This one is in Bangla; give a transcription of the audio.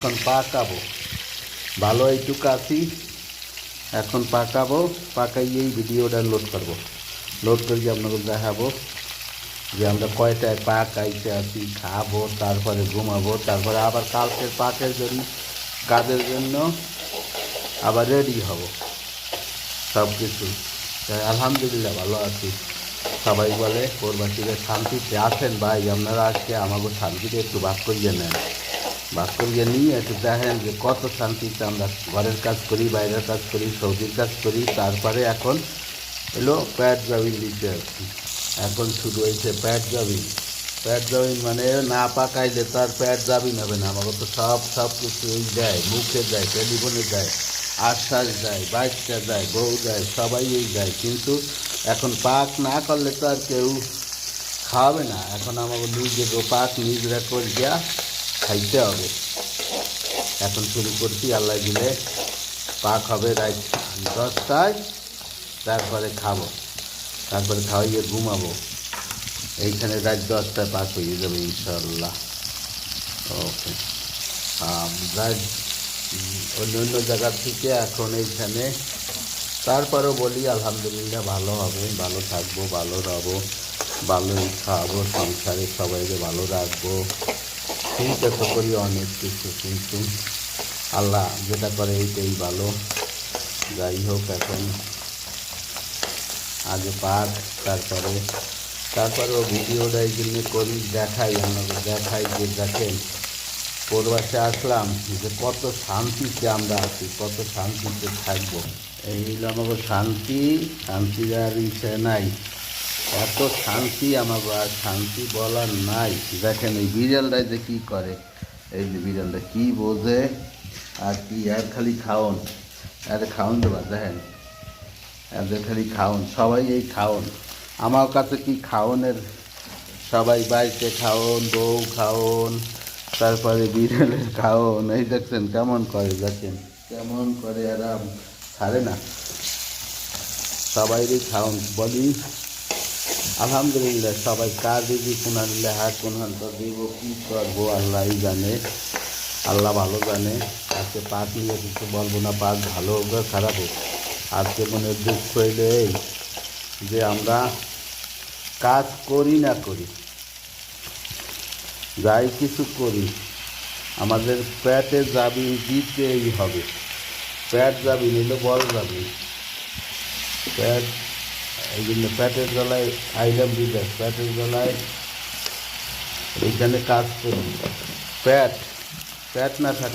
এখন পাকাবো। ভালো এইটুকু আছি, এখন পাকাবো, পাকাইয়েই ভিডিওটা লোড করব। লোড করে আপনাকে দেখাবো যে আমরা কয়টায় পাক আইতে আছি, খাব, তারপরে ঘুমাবো, তারপরে আবার কালকের পাকের জন্য, কাজের জন্য আবার রেডি হব। সব কিছু তাই আলহামদুলিল্লাহ ভালো আছি। সবাই বলে প্রবাসীরা শান্তিতে আছেন ভাই, আপনারা আজকে আমাকে শান্তিতে একটু ভাগ করিয়ে নেন। ভাগ করিয়ে নিয়ে একটু দেখেন যে কত শান্তিতে আমরা ঘরের কাজ করি, বাইরের কাজ করি সৌদির কাজ করি। তারপরে এখন এলো প্যাট জাবিন দিতে। এখন শুরু হয়েছে প্যাট জাবিন প্যাট জাবিন মানে না পাকাইলে তো আর প্যাট জাবিন হবে না। আমাকে তো সব সব কিছু দেয়, মুখে দেয়, টেলিফোনে দেয়, আশ্বাস দেয়, বাচ্চা দেয়, বউ দেয়, সবাই এই দেয়। কিন্তু এখন পাক না করলে তো আর কেউ খাওয়াবে না। এখন আমাকে নিজে পাক, নিজেরা করে দিয়া খাইতে হবে। এখন শুরু করছি, আল্লাহ দিলে পাক হবে রাত দশটায়, তারপরে খাব। তারপরে খাওয়াইয়ে ঘুমাবো। এইখানে রাত দশটায় পাক হয়ে যাবে ইনশাল্লাহ ওকে। রাত অন্য অন্য জায়গার থেকে এখন এইখানে। তারপরেও বলি, আলহামদুলিল্লাহ ভালো হবে, ভালো থাকব, ভালো রবো। ভালোই খাওয়াবো সংসারে সবাইকে ভালো রাখব। চিন্তা তো করি অনেক কিছু, কিন্তু আল্লাহ যেটা করে এইটাই ভালো। যাই হোক এখন, আগে পাক তারপরে তারপরেও ভিডিওটা এই জন্য করি, দেখাই, আমাকে দেখাই যে দেখেন, পূর্বাসে আসলাম যে কত শান্তিতে আমরা আছি, কত শান্তিতে থাকব। এই হলো আমাকে শান্তি, শান্তির আর ইচ্ছে নাই। এত শান্তি আমাকে আর শান্তি বলার নাই। দেখেন এই বিড়ালটা যে কী করে? এই যে বিড়ালটা কী বোঝে? আর কি, আর খালি খাওন। আর খাওন দেবা দেখেন। এদের খালি খাওন, সবাই এই খাওন। আমার কাছে কি খাওনের সবাই বাড়িতে খাওন, বউ খাওন, তারপরে বিড়ালের খাওন। এই দেখছেন কেমন করে, দেখেন। কেমন করে এরা ছাড়ে না। সবাইরই খাওন, বলি। আলহামদুলিল্লাহ, সবাই কার দিদি কোনার লেহা কোনার তো দিব কী করব, আল্লাহ জানে, আল্লাহ ভালো জানে। আজকে পাক নিয়ে কিছু বলব না পাক ভালো হোক খারাপ হোক। আজকে মনে দুঃখ হইলে এই যে আমরা কাজ করি না করি, যাই কিছু করি, আমাদের প্যাটে যাবি দিতেই হবে। প্যাট যাবি নিলে বল যাবি প্যাট এই জন্য প্যাটের গলায় আইলাম বিদাস প্যাটের গলায় এইখানে কাজ করি। প্যাট প্যাট না থাকে